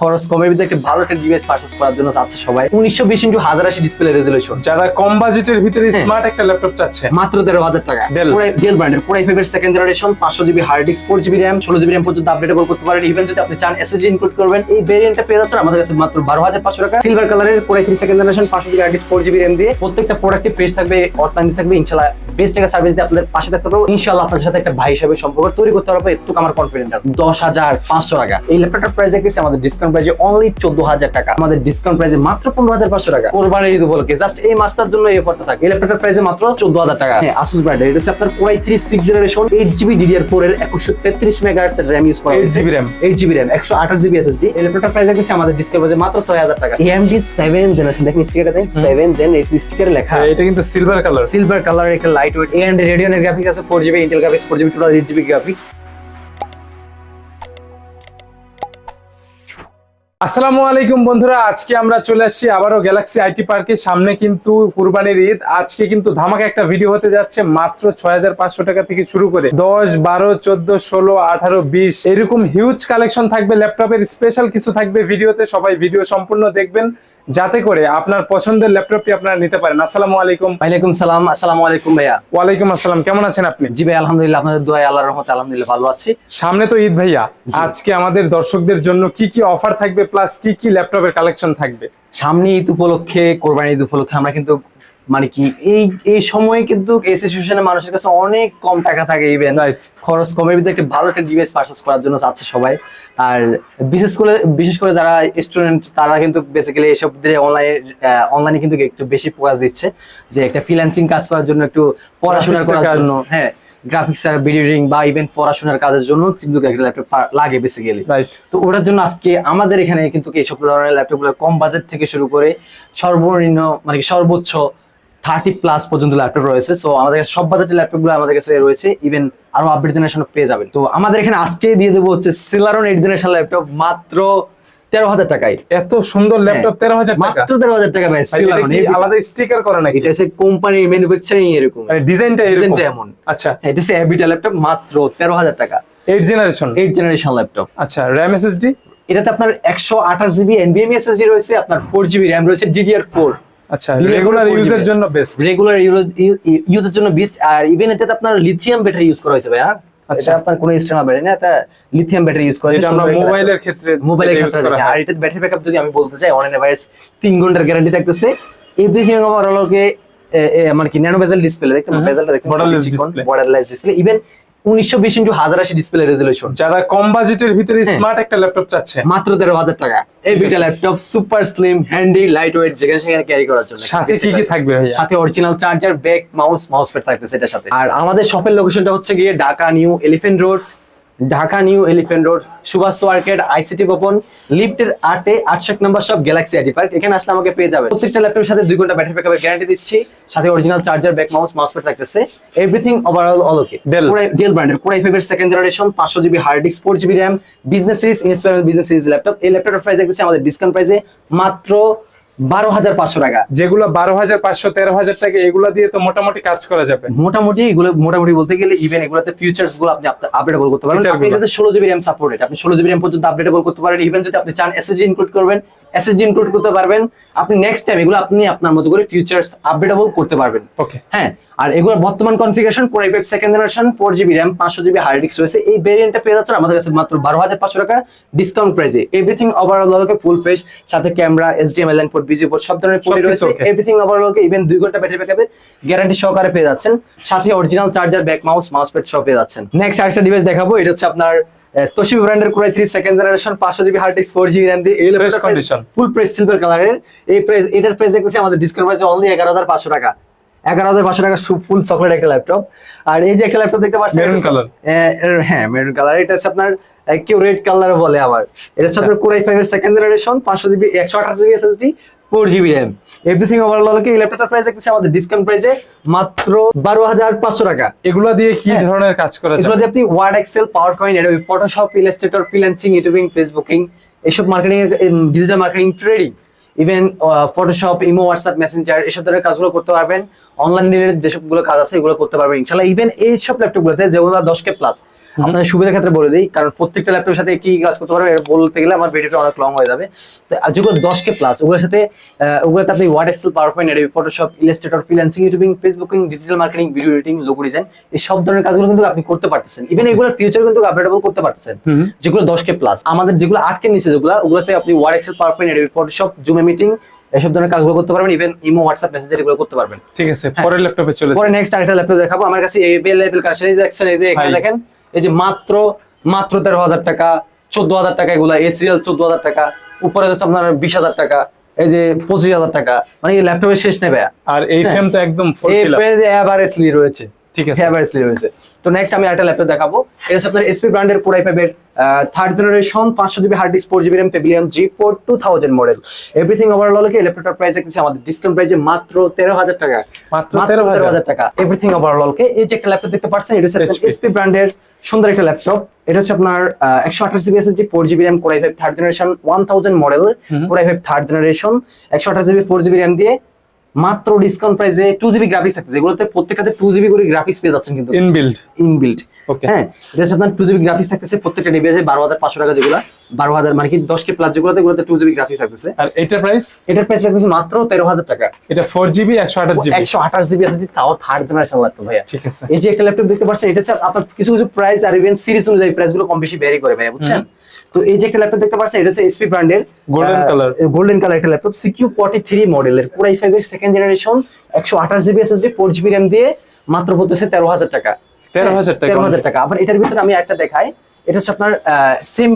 খরচ কমের ভিতরে একটা ভালো একটা ডিভাইস পারচেস করার জন্য চাচ্ছে সবাই। উনিশশো বিশ ইন্টু হাজার আশি ডিসপ্লে রেজলিউশন যারা কম বাজেটের ভিতরে হ্যাঁ। স্মার্ট একটা ল্যাপটপ চাচ্ছে। মাত্র তেরো হাজার টাকা। ডেল ব্র্যান্ডের পুরাই ফাইভের সেকেন্ড জেনারেশন পাঁচশো GB hard disk four GB RAM ষোলো জিবি র্যাম পর্যন্ত আপডেটেবল করতে পারেন। ইভেন যদি আপনি চান এসএসডি ইনক্লুড করবেন এই ভেরিয়েন্টটা পেয়ে যাচ্ছেন আমাদের কাছে মাত্র বারো হাজার পাঁচশো টাকা। সিলভার কালারের পুরাই থ্রি সেকেন্ড জেনারেশন পাঁচশো GB hard disk four GB RAM দিয়ে প্রত্যেকটা প্রোডাক্টে পেজ থাকবে অর্থায়ন থাকবে। ইনশাল্লাহ বেস্ট একটা সার্ভিস দিয়ে আপনাদের পাশে থাকতে পারব। ইনশাল্লাহ আপনাদের সাথে একটা ভাই হিসাবে সম্পর্ক তৈরি করতে পারব। একটু আমার কনফিডেন্ট দশ হাজার পাঁচশো টাকা। এই ল্যাপটপটার প্রাইস দেখতেছি আমাদের ডিসকাউন্ট প্রাইসে অনলি চোদ্দ হাজার টাকা। আমাদের ডিসকাউন্ট প্রাইসে মাত্র পনেরো হাজার পাঁচশো টাকা। কোরবানির ঈদ উপলক্ষে। জাস্ট এই মাসটার জন্য এই অফারটা থাকে। এই ল্যাপটপটার প্রাইসে মাত্র চোদ্দ হাজার টাকা। হ্যাঁ আসুস ব্র্যান্ডের এটা হচ্ছে আপনার core i three six generation eight GB DDR four এর একশো তেত্রিশ মেগাহার্টস এর র্যাম ইউজ করা 8 GB RAM eight GB RAM একশো আঠাশ জিবি এসএসডি এই ল্যাপটপটার প্রাইস দেখতেছি আমাদের ডিসকাউন্ট প্রাইসে মাত্র ছয় হাজার টাকা এএমডি সেভেন জেনারেশন দেখেন স্টিকারটা দেখেন সেভেন জেন এই স্টিকারে লেখা এটা কিন্তু সিলভার কালার সিলভার কালারের একটা লাইট ওয়েট এন্ড রেডিয়নের গ্রাফিক্স আছে four GB Intel graphics four GB total eight GB graphics আসসালামু আলাইকুম বন্ধুরা আজকে আমরা চলে আসছি আবারও গ্যালাক্সি আইটি পার্কের সামনে কিন্তু কুরবানির ঈদ। আজকে কিন্তু ধামাকা একটা ভিডিও হতে যাচ্ছে মাত্র ছয় হাজার পাঁচশো টাকা থেকে শুরু করে দশ বারো চোদ্দ ষোলো আঠারো বিশ। এরকম হিউজ কালেকশন থাকবে ল্যাপটপের স্পেশাল কিছু থাকবে ভিডিওতে সবাই ভিডিও সম্পূর্ণ দেখবেন যাতে করে আপনার পছন্দের ল্যাপটপটি আপনারা নিতে পারেন। আসসালামু আলাইকুম। ওয়ালাইকুম সালাম আসসালামু আলাইকুম ভাইয়া। ওয়ালাইকুম আসসালাম কেমন আছেন আপনি? জি ভাই আলহামদুলিল্লাহ আপনাদের দোয়া আল্লাহর রহমতে আলহামদুলিল্লাহ ভালো আছি। সামনে তো ঈদ ভাইয়া। আজকে আমাদের দর্শকদের জন্য কি কি অফার থাকবে প্লাস কি কি ল্যাপটপের কালেকশন থাকবে? সামনে ঈদ উপলক্ষে কোরবানি ঈদ উপলক্ষে আমরা কিন্তু মানে কি এই এই সময়ে কিন্তু এই সিচুয়েশনে মানুষের কাছে অনেক কম টাকা থাকে ইভেন খরচ কমের ভিতরে একটা ভালো একটা ডিভাইস পারচেস করার জন্য চাচ্ছে সবাই। আর বিশেষ করে বিশেষ করে যারা স্টুডেন্ট তারা কিন্তু বেসিক্যালি এসব দিয়ে অনলাইনে অনলাইনে কিন্তু একটু বেশি ফোকাস দিচ্ছে। যে একটা ফ্রিল্যান্সিং কাজ করার জন্য একটু পড়াশোনা করার জন্য হ্যাঁ। গ্রাফিক্স আর ভিডিও এডিটিং বা ইভেন পড়াশোনার কাজের জন্য কিন্তু একটা ল্যাপটপ লাগে বেসিক্যালি তো ওটার জন্য আজকে আমাদের এখানে কিন্তু এইসব ধরনের ল্যাপটপগুলো কম বাজেট থেকে শুরু করে সর্বনিম্ন মানে কি সর্বোচ্চ থার্টি প্লাস পর্যন্ত ল্যাপটপ রয়েছে। সো আমাদের কাছে সব বাজেটের ল্যাপটপগুলো আমাদের কাছে রয়েছে ইভেন আরও আপডেট জেনারেশন পেয়ে যাবেন। তো আমাদের এখানে আজকে দিয়ে দেবো হচ্ছে সিলারন এইট জেনারেশন ল্যাপটপ মাত্র তেরো হাজার টাকায়। এত সুন্দর ল্যাপটপ তেরো হাজার মাত্র তেরো হাজার টাকা ভাই আলাদা স্টিকার করা নাকি? এটা হচ্ছে কোম্পানির ম্যানুফ্যাকচারিং এরকম। ডিজাইনটা এরকম। ডিজাইনটা এমন। আচ্ছা। হ্যাঁ, এটা হচ্ছে এবিটা ল্যাপটপ মাত্র তেরো হাজার টাকা। Eight generation eight generation laptop আচ্ছা র্যাম এসএসডি এটাতে আপনার একশো আঠাশ জিবি এনবিএমই এসএসডি রয়েছে আপনার ফোর জিবি র্যাম রয়েছে ডিডিআর ফোর আচ্ছা রেগুলার ইউজের জন্য বেস্ট রেগুলার ইউজের জন্য বেস্ট আর ইভেন এটাতে আপনার লিথিয়াম ব্যাটারি ইউজ করা হয়েছে ভাই হ্যাঁ আচ্ছা। এটা আপনার কোনো এক্সটার্নাল ব্যাটারি না এটা লিথিয়াম ব্যাটারি ইউজ করা যেটা আমরা মোবাইলের ক্ষেত্রে মোবাইলের ক্ষেত্রে। আর এটা ব্যাটারি ব্যাকআপ যদি আমি বলতে চাই অনলাইন ভাইরাস তিন ঘণ্টার গ্যারান্টি থাকতেছে। এভরিথিং আমার আলোকে মানে কি ন্যানো বেজেল ডিসপ্লে দেখতে। বেজেলটা দেখতে borderless display borderless display even উনিশশো বিশ ইন্টু হাজার আশি ডিসপ্লে রেজলিউশন যারা কম বাজেটের ভিতরে হ্যাঁ। স্মার্ট একটা ল্যাপটপ চাচ্ছে। মাত্র তেরো হাজার টাকা। এই দুইটা laptop super slim handy light weight যেখানে সেখানে ক্যারি করার জন্য। সাথে কি কি থাকবে সাথে original charger bag mouse mouse pad থাকতেছে সেটার সাথে। আর আমাদের শপের লোকেশনটা হচ্ছে গিয়ে Dhaka New Elephant Road Dhaka New Elephant Road Subhash Arcade ICT Bhaban লিফটের আটে আটশো নাম্বার সব গ্যালাক্সি আইডি পার্ক। এখানে আসলে আমাকে পেয়ে যাবে প্রত্যেকটা ল্যাপটপের সাথে দুই ঘণ্টা ব্যাটারি ব্যাকআপের গ্যারান্টি দিচ্ছি সাথে original charger bag mouse mouse pad থাকতেছে। Everything overall all okay Dell। Dell ব্র্যান্ডের কোরাই ফাইভের সেকেন্ড জেনারেশন পাঁচশো GB hard disk four GB RAM business series Inspiron business series laptop এই ল্যাপটপের প্রাইস দেখতেছি আমাদের ডিসকাউন্ট প্রাইসে মাত্র বারো হাজার পাঁচশো টাকা। যেগুলো বারো হাজার পাঁচশো তেরো হাজার টাকা এগুলো দিয়ে তো মোটামুটি কাজ করা যাবে। মোটামুটি এগুলো মোটামুটি বলতে গেলে ইভেন এগুলোতে ফিউচার্সগুলো আপনি আপডেটেবল করতে পারেন আপনি এটাতে ষোলো জিবি র্যাম সাপোর্টেড আপনি ষোলো জিবি র্যাম পর্যন্ত আপডেটেবল করতে পারেন। ইভেন যদি আপনি চান এসএসডি ইনক্লুড করবেন এসএসডি ইনক্লুড করতে পারবেন। আপনি নেক্সট টাইম এগুলো আপনি আপনার মতো করে ফিউচার্স আপডেটেবল করতে পারবেন। ওকে হ্যাঁ আর এগুলোর বর্তমান configuration core five second generation four GB RAM পাঁচশো জিবি হার্ড ডিস্ক রয়েছে। এই ভেরিয়েন্টটা পেয়ে যাচ্ছেন আমাদের কাছে মাত্র বারো হাজার পাঁচশো টাকা ডিসকাউন্ট প্রাইসে এভরিথিং ওভারঅল ফুল ফ্রেশ সাথে camera HDMI and port VGA port সব ধরনের পোর্ট রয়েছে। এভরিথিং ওভারঅল ইভেন দুই ঘণ্টা ব্যাটারি ব্যাকআপের গ্যারান্টি সহকারে পেয়ে যাচ্ছেন। সাথে original charger bag mouse mouse pad সহ পেয়ে যাচ্ছেন। নেক্সট আরেকটা ডিভাইস দেখাবো এটা হচ্ছে আপনার তোশিবি ব্র্যান্ডের core i three second generation পাঁচশো GB hard disk four GB RAM দিয়ে। ফুল প্রাইস সিলভার কালারের এই প্রাইস এটার প্রাইস দেখতেছি আমাদের ডিসকাউন্ট প্রাইস অনলি এগারো হাজার পাঁচশো টাকা। এগারো হাজার পাঁচশো টাকা ফুল চকলেট একটা ল্যাপটপ আর এই যে একটা ল্যাপটপ দেখতে পাচ্ছেন হ্যাঁ মেরুন কালার এটা হচ্ছে আপনার কেউ রেড কালার বলে আবার। এটা হচ্ছে আপনার কোরাই ফাইভ এর সেকেন্ড জেনারেশন পাঁচশো জিবি একশো আঠাশ GB SSD four GB RAM everything overall এই ল্যাপটপটার প্রাইস দেখতেছি আমাদের ডিসকাউন্ট প্রাইসে মাত্র বারো হাজার পাঁচশো টাকা। এগুলো দিয়ে কি হ্যাঁ। ধরনের কাজ করা এগুলো দিয়ে আপনি ওয়ার্ড এক্সেল পাওয়ার পয়েন্ট এটা Photoshop Illustrator freelancing YouTubing Facebooking এইসব marketing digital marketing trading even Photoshop Imo WhatsApp Messenger এসব ধরনের কাজগুলো করতে পারবেন। অনলাইন যেসবগুলো কাজ আছে, এগুলো করতে পারবেন। ইনশাল্লাহ ইভেন এইসব ল্যাপটপগুলোতে যেগুলো দশ কে প্লাস আপনাদের সুবিধার ক্ষেত্রে বলে দিই কারণ প্রত্যেকটা ল্যাপটপের সাথে কি কাজ করতে পারবে বলতে গেলে আমার ভিডিওটা অনেক লং হয়ে যাবে। তো যেগুলো দশ কে প্লাস ওগুলোর সাথে ওগুলোতে আপনি Word Excel PowerPoint Adobe Photoshop Illustrator freelancing YouTubing Facebooking digital marketing video editing logo design এই সব ধরনের কাজগুলো কিন্তু আপনি করতে পারতেছেন। ইভেন এগুলোর ফিউচার কিন্তু আপডেটেবল করতে পারতেছেন। যেগুলো দশ কে প্লাস আমাদের যেগুলো আটকে নিচে যেগুলো ওগুলোতে আপনি Word Excel PowerPoint Adobe Photoshop জুমে meeting এসব ধরনের কাজগুলো করতে পারবেন ইভেন ইমো হোয়াটসঅ্যাপ মেসেঞ্জার এগুলো করতে পারবেন। ঠিক আছে পরের ল্যাপটপে চলে পরে নেক্সট আরেকটা ল্যাপটপ দেখাবো। আমার কাছে এভেলেবল কালেকশন এই যে এখানে দেখেন এই যে মাত্র মাত্র তেরো হাজার টাকা চোদ্দ হাজার টাকা এগুলা এ সিরিয়াল চোদ্দ হাজার টাকা উপরে হচ্ছে আপনার বিশ হাজার টাকা এই যে পঁচিশ হাজার টাকা। মানে এই ল্যাপটপের শেষ নেবে আর এই ফ্রেম তো একদম এই অ্যাভারেজলি রয়েছে। ঠিক আছে। অ্যাভারেজলি রয়েছে। তো নেক্সট আমি একটা ল্যাপটপ দেখাবো। এটা হচ্ছে আপনার এসপি ব্র্যান্ডের কোরাই ফাইভের থার্ড জেনারেশন পাঁচশো GB hard disk four GB RAM Pavilion G four two thousand model everything overall কি ল্যাপটপটার প্রাইস দেখতেছি আমাদের ডিসকাউন্ট প্রাইসে মাত্র তেরো হাজার টাকা। মাত্র 13,000 হাজার। টাকা। এভরিথিং ওভারঅল কে এই যে একটা ল্যাপটপ দেখতে পাচ্ছেন এটা হচ্ছে এসপি ব্র্যান্ডের সুন্দর একটা ল্যাপটপ এটা হচ্ছে আপনার একশো আঠাশ GB SSD four GB RAM core i five third generation one thousand model. Core i five third generation একশো আঠাশ জিবি ফোর জিবি র্যাম দিয়ে মাত্র ডিসকাউন্ট প্রাইসে টু জিবি গ্রাফিক্স থাকছে যেগুলোতে প্রত্যেকটাতে টু জিবি করে গ্রাফিক্স পেয়ে যাচ্ছেন কিন্তু। ইনবিল্ড ইনবিল্ট ওকে হ্যাঁ এটা আপনার টু জিবি গ্রাফিক্স থাকতেছে প্রত্যেকটা ডিভাইসে বারো হাজার পাঁচশো টাকা যেগুলো। বারো হাজার মানে কি দশ কে প্লাস যেগুলোতে এগুলোতে টু জিবি গ্রাফিক্স থাকতেছে। আর এটার প্রাইস এটার প্রাইস রাখতেছে মাত্র তেরো হাজার টাকা। এটা ফোর জিবি একশো আঠাশ জিবি একশো আঠাশ জিবি আছে তাও থার্ড জেনারেশন ল্যাপটপ ভাইয়া। ঠিক আছে। এই যে একটা ল্যাপটপ দেখতে পাচ্ছেন এটা আপনার কিছু কিছু প্রাইস আর ইভেন সিরিজ অনুযায়ী প্রাইসগুলো কম বেশি ভ্যারি করে ভাইয়া বুঝছেন? তো এই যে একটা ল্যাপটপ দেখতে পাচ্ছেন এটা হচ্ছে এসপি ব্র্যান্ডের Golden color। গোল্ডেন কালার একটা ল্যাপটপ সিকিউ ফর্টি থ্রি মডেলের কোরাই ফাইভ এর সেকেন্ড জেনারেশন একশো আঠাশ GB SSD four GB RAM দিয়ে মাত্র পড়তেছে তেরো হাজার টাকা। 13,000 টাকা। তেরো হাজার টাকা। আবার এটার ভিতরে আমি একটা দেখাই এটা হচ্ছে আপনার same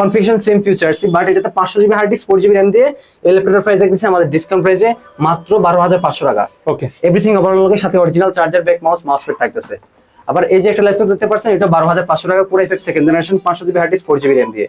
configuration same features but এটাতে পাঁচশো GB hard disk four GB RAM দিয়ে ল্যাপটপের প্রাইস দিচ্ছে আমাদের ডিসকাউন্ট প্রাইসে মাত্র বারো হাজার পাঁচশো টাকা। ওকে এভরিথিং ওভারঅল সাথে original charger bag mouse mouse pad থাকতেছে। আবার এই যে একটা ল্যাপটপ দেখতে পাচ্ছেন এটা বারো হাজার পাঁচশো টাকা পুরো এফেক্ট সেকেন্ড জেনারেশন পাঁচশো GB hard disk four GB RAM দিয়ে।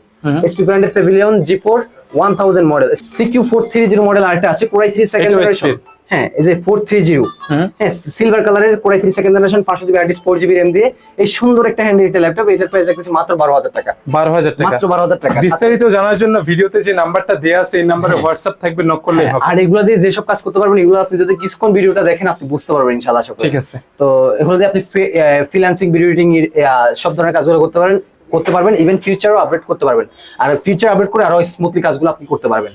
এসপি ব্র্যান্ডের Pavilion G four one thousand model CQ four three zero model আরেকটা আছে core i three second generation হ্যাঁ এই যে ফোর থ্রি জিরো। হ্যাঁ সিলভার কালারের core i three second generation পাঁচশো GB disk four GB RAM দিয়ে এই সুন্দর একটা হ্যান্ডি একটা ল্যাপটপ এটার প্রাইস দেখতেছি মাত্র বারো হাজার টাকা। বারো হাজার টাকা। মাত্র বারো হাজার টাকা। বিস্তারিত জানার জন্য ভিডিওতে যে নাম্বারটা দেওয়া আছে এই নাম্বারে হোয়াটসঅ্যাপ থাকবে নক করলেই হ্যাঁ, হবে। আর এগুলো দিয়ে যেসব কাজ করতে পারবেন এগুলো আপনি যদি কিছুক্ষণ ভিডিওটা দেখেন আপনি বুঝতে পারবেন ইনশাআল্লাহ ঠিক আছে। তো এগুলো দিয়ে আপনি ফ্রিল্যান্সিং ভিডিও এডিটিং সব ধরনের কাজগুলো করতে পারেন করতে পারবেন ইভেন ফিউচারও আপডেট করতে পারবেন। আর ফিউচার আপডেট করে আরও স্মুথলি কাজগুলো আপনি করতে পারবেন।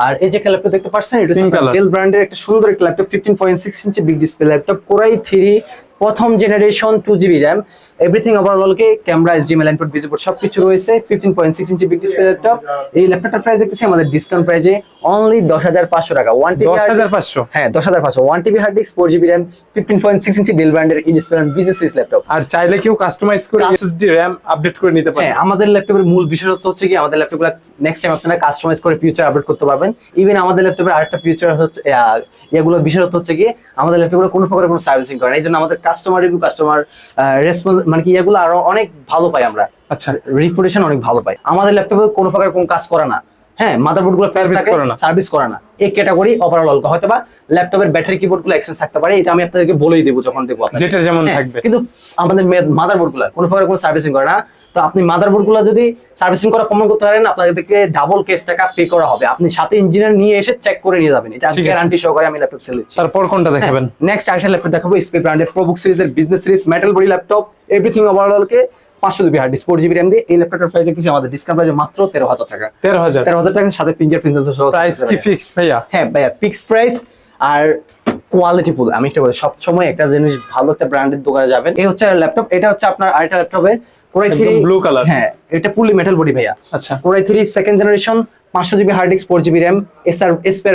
আর এই যে একটা ল্যাপটপ দেখতে পাচ্ছেন এটা ডেল ব্র্যান্ডের একটা সুন্দর একটা laptop fifteen point six inch big display laptop core i three প্রথম generation two GB RAM everything overall okay camera HDMI input VGA port সবকিছু রয়েছে। Fifteen point six inch big display laptop এই ল্যাপটপটার price দেখতেছি আমাদের discount প্রাইসে only দশ হাজার পাঁচশো টাকা। ওয়ান টিবি দশ হাজার পাঁচশো? হ্যাঁ দশ হাজার পাঁচশো। One TB hard disk four GB RAM fifteen point six inch Dell ব্র্যান্ডের ইনস্পেল বিজনেস সিরিজ ল্যাপটপ আর চাইলে কেউ কাস্টমাইজ করে এসএসডি র্যাম আপডেট করে নিতে পারে। হ্যাঁ আমাদের ল্যাপটপের মূল বিশেষত্ব হচ্ছে কি আমাদের ল্যাপটপগুলো নেক্সট টাইম আপনারা কাস্টমাইজ করে ফিউচার আপডেট করতে পারবেন। ইভেন আমাদের ল্যাপটপের আরেকটা ফিউচার হচ্ছে এগুলো বিশেষত্ব হচ্ছে কি আমাদের ল্যাপটপগুলো কোনো প্রকার কোনো সার্ভিসিং করে না। এই জন্য আমাদের কাস্টমার রিভিউ কাস্টমার রেসপন্স মানে কি এগুলো আরও অনেক ভালো পাই আমরা। আচ্ছা। রিপুটেশন অনেক ভালো পাই। আমাদের ল্যাপটপে কোনো প্রকার কোনো কাজ করে না। হ্যাঁ মাদারবোর্ডগুলো সার্ভিস করে না। সার্ভিস করে না। এই ক্যাটাগরি ওভারঅল হয়তো বা ল্যাপটপের ব্যাটারি কিবোর্ডগুলো এক্সচেঞ্জ থাকতে পারে এটা আমি আপনাদেরকে বলেই দেবো যখন দেবো আপনাকে। যেটা যেমন হ্যাঁ, থাকবে। কিন্তু আমাদের মাদারবোর্ডগুলো কোনো প্রকার কোনো সার্ভিসিং করে না। তো আপনি মাদারবোর্ডগুলো যদি সার্ভিসিং করা প্রমাণ করতে পারেন আপনাদেরকে ডাবল কেস টাকা পে করা হবে। আপনি সাথে ইঞ্জিনিয়ার নিয়ে এসে চেক করে নিয়ে যাবেন। এটা গ্যারান্টি সহকারে আমি ল্যাপটপ সেল দিচ্ছি। তারপর কোনটা দেখাবেন? নেক্সট আরেকটা ল্যাপটপ দেখাবো স্পি ব্র্যান্ডের প্রবুক সিরিজের business series metal body laptop everything overall okay পাঁচশো GB hard disk four GB RAM দিয়ে। এই ল্যাপটপটার প্রাইস দেখতেছি আমাদের ডিসকাউন্ট প্রাইস মাত্র তেরো হাজার টাকা। তেরো হাজার। তেরো হাজার টাকার সাথে ফিঙ্গার প্রিন্ট সহ প্রাইস কি ফিক্সড ভাইয়া? হ্যাঁ ভাইয়া ফিক্সড প্রাইস আর কোয়ালিটি ফুল আমি একটা বলি সবসময় একটা জিনিস ভালো একটা ব্র্যান্ডের দোকানে যাবেন। এই হচ্ছে ল্যাপটপ এটা হচ্ছে আপনার আরেকটা ল্যাপটপের কোরাই থ্রি blue color। হ্যাঁ এটা পুলি মেটাল বডি ভাইয়া। আচ্ছা। Core i three second generation পাঁচশো GB hard disk four GB RAM SR এসপের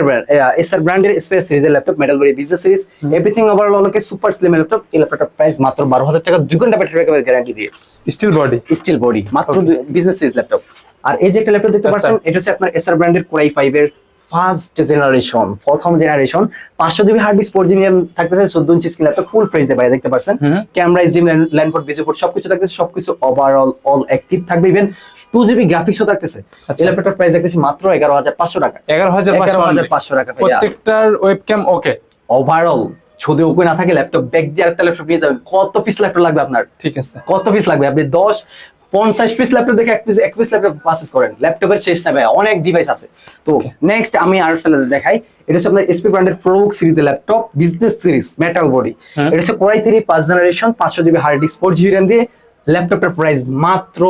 এসআর ব্র্যান্ডের স্পেয়ার সিরিজের laptop body business series everything overall অনেকে সুপার স্লিম ল্যাপটপ এই ল্যাপটপটার প্রাইস মাত্র বারো হাজার টাকা দুই ঘণ্টা ব্যাটারি ব্যাকআপের গ্যারান্টি দিয়ে। স্টিল বডি স্টিল বডি মাত্র বিজনেস সিরিজ ল্যাপটপ আর এই যে একটা ল্যাপটপ দেখতে আচ্ছা। পাচ্ছেন এটা হচ্ছে আপনার এসআর ব্র্যান্ডের কোরাই ফাইভ এর ফার্স্ট জেনারেশন প্রথম জেনারেশন পাঁচশো GB hard disk four GB থাকতেছে চোদ্দ ইঞ্চি স্ক্রিন ল্যাপটপ ফুল ফ্রেশ দেবে দেখতে পাচ্ছেন। ক্যামেরা এইচডিএম ল্যান্ডপোর্ট ভিজিওপোর্ট সবকিছু থাকতেছে সবকিছু ওভারঅল অল অ্যাক্টিভ থাকবে ইভেন টু জিবি গ্রাফিক্সও থাকতেছে। এই ল্যাপটপটার প্রাইস দেখতেছি মাত্র এগারো হাজার পাঁচশো টাকা। এগারো হাজার এগারো হাজার পাঁচশো টাকা প্রত্যেকটার ওয়েবক্যাম ওকে ওভারঅল যদি ওপে না থাকে ল্যাপটপ ব্যাগ দিয়ে একটা ল্যাপটপ নিয়ে যাবেন কত পিস ল্যাপটপ লাগবে আপনার? ঠিক আছে। কত পিস লাগবে? আপনি দশ পঞ্চাশ পিস ল্যাপটপ দেখে এক পিস এক পিস ল্যাপটপ পারচেস করেন। ল্যাপটপের শেষ না ভাই অনেক ডিভাইস আছে। তো নেক্সট আমি আর একটা দেখাই। এটা হচ্ছে আপনার এসপি ব্র্যান্ডের প্রোক সিরিজের laptop business series metal body. এটা হচ্ছে কোরাই থ্রি পাঁচ জেনারেশন পাঁচশো GB hard disk four GB RAM দিয়ে ল্যাপটপটার প্রাইস মাত্র